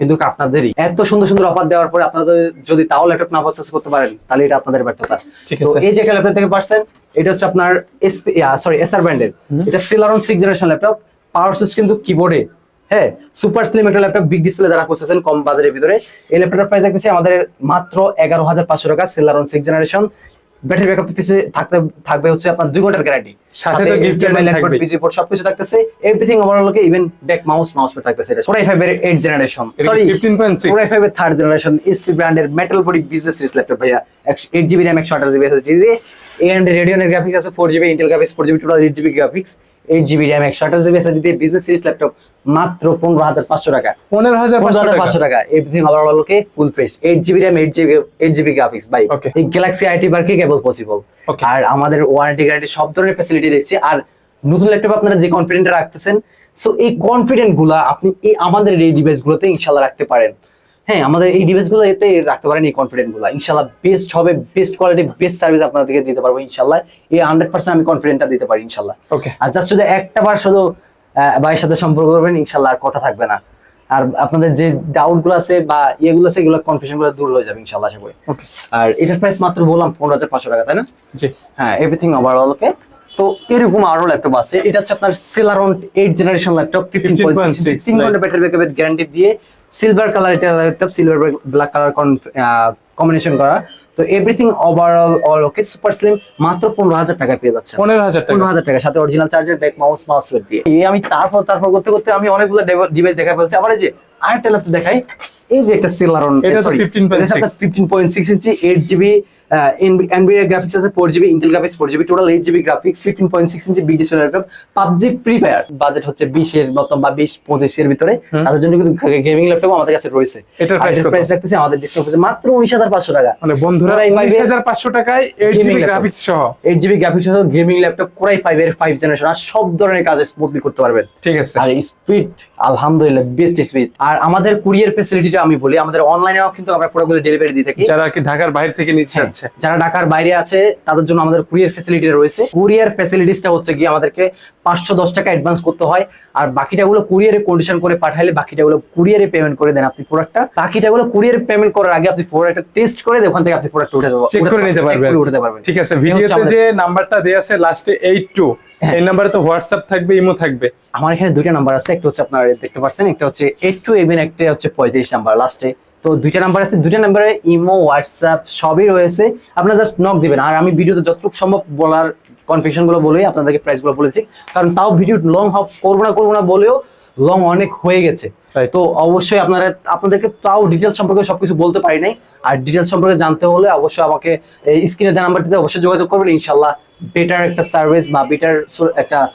কিন্তু আপনাদেরই? এত সুন্দর সুন্দর অফার দেওয়ার পরে আপনারা যদি- তাও ল্যাপটপ না পারচেস করতে পারেন তাহলে এটা আপনাদের ব্যর্থতা। তো। এই যে ল্যাপটপ থেকে পারছেন এটা হচ্ছে আপনার এসপি সরি এসআর ব্র্যান্ডের এটা Celeron six generation laptop. Power switch কিন্তু কিবোর্ডে হ্যাঁ সুপার স্লিম একটা ল্যাপটপ বিগ ডিসপ্লে যারা করতেছেন কম বাজারের ভিতরে। এই ল্যাপটপের প্রাইস দেখতেছি আমাদের মাত্র এগারো হাজার পাঁচশো টাকা Celeron six generation battery backup থাকতে থাকবে হচ্ছে আপনার দুই ঘণ্টার গ্যারান্টি সাথে তো gift থাকবে। বিজি পোর্ট সবকিছু থাকতেছে। Everything overall okay even bag mouse mouse pad থাকতেছে এটা। ফাইভের eight generation sorry 15.6? Core i ফাইভের থার্ড জেনারেশন এসপি ব্র্যান্ডের metal body business series laptop ভাইয়া। এইট জিবি র্যাম একশো আঠাশ জিবি এসএসডি দিয়ে এন্ড রেডিয়নের গ্রাফিক্স আছে four GB Intel graphics four GB total eight GB graphics eight GB RAM একশো আঠাশ জিবি এসএসডি দিয়ে বিজনেস সিরিজ ল্যাপটপ মাত্র পনেরো হাজার পাঁচশো টাকা। পনেরো হাজার পনেরো হাজার পাঁচশো টাকা। Everything overall okay full fresh eight GB RAM eight GB eight GB graphics Okay. এই গ্যালাক্সি আইটি পার্কে কেবল পসিবল আর আমাদের ওয়ারেন্টি গ্যারান্টি সব ধরনের ফ্যাসিলিটি দেখছি। আর নতুন ল্যাপটপ আপনারা যে কনফিডেন্ট রাখতেছেন সো এই কনফিডেন্টগুলা আপনি এই আমাদের এই ডিভাইস গুলোতে ইনশাল্লাহ রাখতে পারেন। হ্যাঁ আমাদের এই ডিভাইসগুলো এতে রাখতে পারেন এই কনফিডেন্টগুলা। ইনশাল্লাহ বেস্ট হবে বেস্ট কোয়ালিটি বেস্ট সার্ভিস আপনাদেরকে দিতে পারব ইনশাল্লাহ এই হান্ড্রেড পার্সেন্ট আমি কনফিডেন্টটা দিতে পারি ইনশাল্লাহ আর জাস্ট শুধু একটা বার শুধু ভাইয়ের সাথে সম্পর্ক করবেন ইনশাল্লাহ আর কথা থাকবে না। আর আপনাদের যে ডাউটগুলো আছে বা ইয়েগুলো আছে এগুলো কনফিউশনগুলো দূর হয়ে যাবে ইনশাল্লাহ আশা করি। আর এটার প্রাইস মাত্র বললাম পনেরো হাজার পাঁচশো টাকা তাই না? জি। হ্যাঁ এভরিথিং ওভারঅল ওকে তো এরকম আরও ল্যাপটপ আছে। এটা হচ্ছে আপনার Celeron eight generation laptop fifteen point 15.6 তিন ঘণ্টা ব্যাটারি ব্যাকআপের গ্যারান্টি দিয়ে সিলভার কালার এটা laptop silver black colour combination করা। তো everything overall all okay super slim মাত্র পনেরো হাজার টাকা পেয়ে যাচ্ছে পনেরো হাজার পনেরো হাজার টাকা সাথে original charger bag mouse mouse দিয়ে। এই আমি তারপর তারপর করতে করতে আমি অনেকগুলো ডিভাইস দেখা ফেলছি। আবার এই যে আরেকটা ল্যাপটপ দেখাই এই যে একটা সেলারন এটা তো 15.6 fifteen point six inch eight GB Nvidia graphics আছে four GB Intel graphics four GB total eight GB graphics fifteen point six inch B display laptop PUBG Free Fire budget হচ্ছে বিশের মতো বা বিশ পঁচিশের ভিতরে। তাদের জন্য কিন্তু গেমিং ল্যাপটপ আমাদের কাছে রয়েছে। এটার প্রাইস রাখতেছে আমাদের ডিসকাউন্ট মাত্র উনিশ হাজার পাঁচশো টাকা। মানে বন্ধুরা উনিশ হাজার পাঁচশো টাকায় এইট জিবি গ্রাফিক্স সহ। এইট জিবি গ্রাফিক্স সহ gaming laptop core i five এর ফাইভ জেনারেশন আর সব ধরনের কাজ স্মুথলি করতে পারবেন। ঠিক আছে। আর স্পিড আলহামদুলিল্লাহ বেস্ট স্পিড আর আমাদের কুরিয়ার ফেসিলিটিটা আমি বলি আমাদের অনলাইনেও কিন্তু আমরা প্রোডাক্টগুলো ডেলিভারি দিয়ে থাকি। যারা কি ঢাকার বাইরে থেকে নিচ্ছে যাচ্ছে যারা ঢাকার বাইরে আছে তাদের জন্য আমাদের কুরিয়ার ফেসিলিটি রয়েছে। কুরিয়ার ফেসিলিটিসটা হচ্ছে কি আমাদেরকে পাঁচশো দশ টাকা অ্যাডভান্স করতে হয়। আর বাকিটাগুলো কুরিয়ারে কন্ডিশন করে পাঠাইলে বাকিটাগুলো কুরিয়ারে পেমেন্ট করে দেন আপনি প্রোডাক্টটা বাকিটাগুলো কুরিয়ারে পেমেন্ট করার আগে আপনি প্রোডাক্টটা টেস্ট করে ওখান থেকে আপনি প্রোডাক্ট উঠে দেবো চেক করে নিতে পারবেন। উঠতে পারবেন। ঠিক আছে ভিডিওতে যে নাম্বারটা দেয়া আছে লাস্টে এইট টু। এই নাম্বারে তো হোয়াটসঅ্যাপ থাকবে ইমো থাকবে। আমার এখানে দুইটা নাম্বার আছে একটা হচ্ছে আপনার দেখতে পাচ্ছেন একটা হচ্ছে এইট টু এভেন একটা হচ্ছে পঁয়ত্রিশ নাম্বার লাস্টে তো দুইটা নাম্বার আছে দুইটা নাম্বারে ইমো হোয়াটসঅ্যাপ সবই রয়েছে। আপনারা জাস্ট নক দিবেন। আর আমি ভিডিওতে যতটুকু সম্ভব বলার কনফিউশনগুলো বলেই আপনাদেরকে প্রাইসগুলো বলেছি। কারণ তাও ভিডিও লং করব না করব না বলেও লং অনেক হয়ে গেছে. তো অবশ্যই আপনারা আপনাদেরকে তাও ডিটেলস সম্পর্কে সবকিছু বলতে পারি নাই। আর ডিটেলস সম্পর্কে জানতে হলে অবশ্যই আমাকে স্ক্রিনে দেওয়া নাম্বারটিতে অবশ্যই যোগাযোগ করবেন। ইনশাল্লাহ বেটার একটা সার্ভিস বা বেটার একটা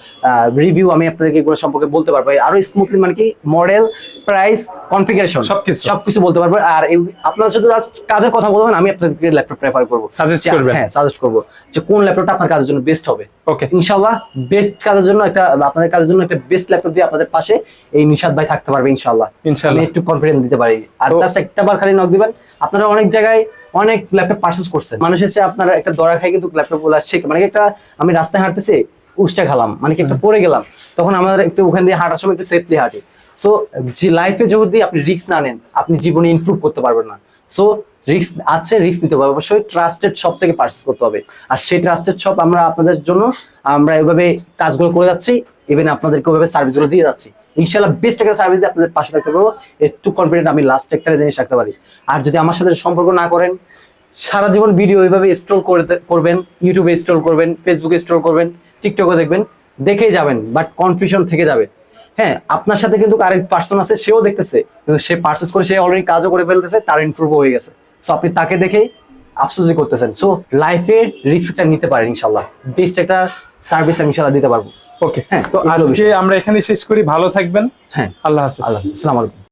রিভিউ আমি আপনাদেরকে এগুলো সম্পর্কে বলতে পারব। আরও স্মুথলি মানে কি? মডেল প্রাইস কনফিগারেশন সবকিছু। সবকিছু বলতে পারব। আর আপনারা শুধু জাস্ট কাজের কথা বলবেন আমি আপনাদেরকে ল্যাপটপ প্রেফার করব। যে- করবেন। হ্যাঁ সাজেস্ট করব যে কোন ল্যাপটপটা আপনার কাজের জন্য বেস্ট হবে। ওকে ইনশাল্লাহ বেস্ট কাজের জন্য একটা আপনাদের কাজের জন্য একটা বেস্ট ল্যাপটপ দিয়ে আপনাদের পাশে এই নিশাদ ভাই থাকতে পারবে ইনশাল্লাহ আমি ইনশাল্লাহ একটু কনফিডেন্স দিতে পারি। আর জাস্ট একটা বার খালি নক দিবেন। আপনারা অনেক জায়গায় অনেক ল্যাপটপ পার্চেস করছেন। মানুষ এসে আপনারা একটা দরা খাই কিন্তু ল্যাপটপগুলো আসছে মানে একটা আমি রাস্তায় হাঁটতেছি উষ্টা খেলাম মানে কি একটা পড়ে গেলাম। তখন আমাদের একটু ওখান দিয়ে হাঁটার সময় একটু সেফলি হাঁটি। সো যে লাইফে যদি আপনি রিস্ক না নেন আপনি জীবনে ইমপ্রুভ করতে পারবেন না। সো রিস্ক আছে রিস্ক নিতে হবে। অবশ্যই ট্রাস্টেড শপ থেকে পার্চেস করতে হবে। আর সেই ট্রাস্টেড শপ আমরা আপনাদের জন্য আমরা এভাবে কাজগুলো করে যাচ্ছি ইভেন আপনাদেরকে ওইভাবে সার্ভিসগুলো দিয়ে যাচ্ছি। ইনশাল্লাহ বেস্ট একটা সার্ভিস দিয়ে আপনাদের পাশে থাকতে পারব। একটু কনফিডেন্ট আমি লাস্ট একটা জিনিস রাখতে পারি। আর যদি আমার সাথে সম্পর্ক না করেন, সারা জীবন ভিডিও এইভাবে স্ট্রোল করবেন ইউটিউবে স্ট্রোল করবেন ফেসবুকে স্ট্রোল করবেন টিকটকে দেখবেন, দেখেই যাবেন বাট কনফিউশন থেকে যাবে। হ্যাঁ আপনার সাথে কিন্তু আরেক পার্সন আছে, সেও দেখতেছে, কিন্তু সে পার্চেস করে, সে অলরেডি কাজও করে ফেলতেছে, তার ইমপ্রুভ হয়ে গেছে। সো আপনি তাকে দেখেই আফসোসই করতেছেন। সো লাইফে রিস্কটা নিতে পারেন ইনশাল্লাহ বেস্ট একটা সার্ভিস আমি ইনশাল্লাহ দিতে পারব। ওকে হ্যাঁ, তো আজকে আমরা এখানে শেষ করি। ভালো থাকবেন। হ্যাঁ। আল্লাহ হাফিজ। আল্লাহ। আসসালামু আলাইকুম।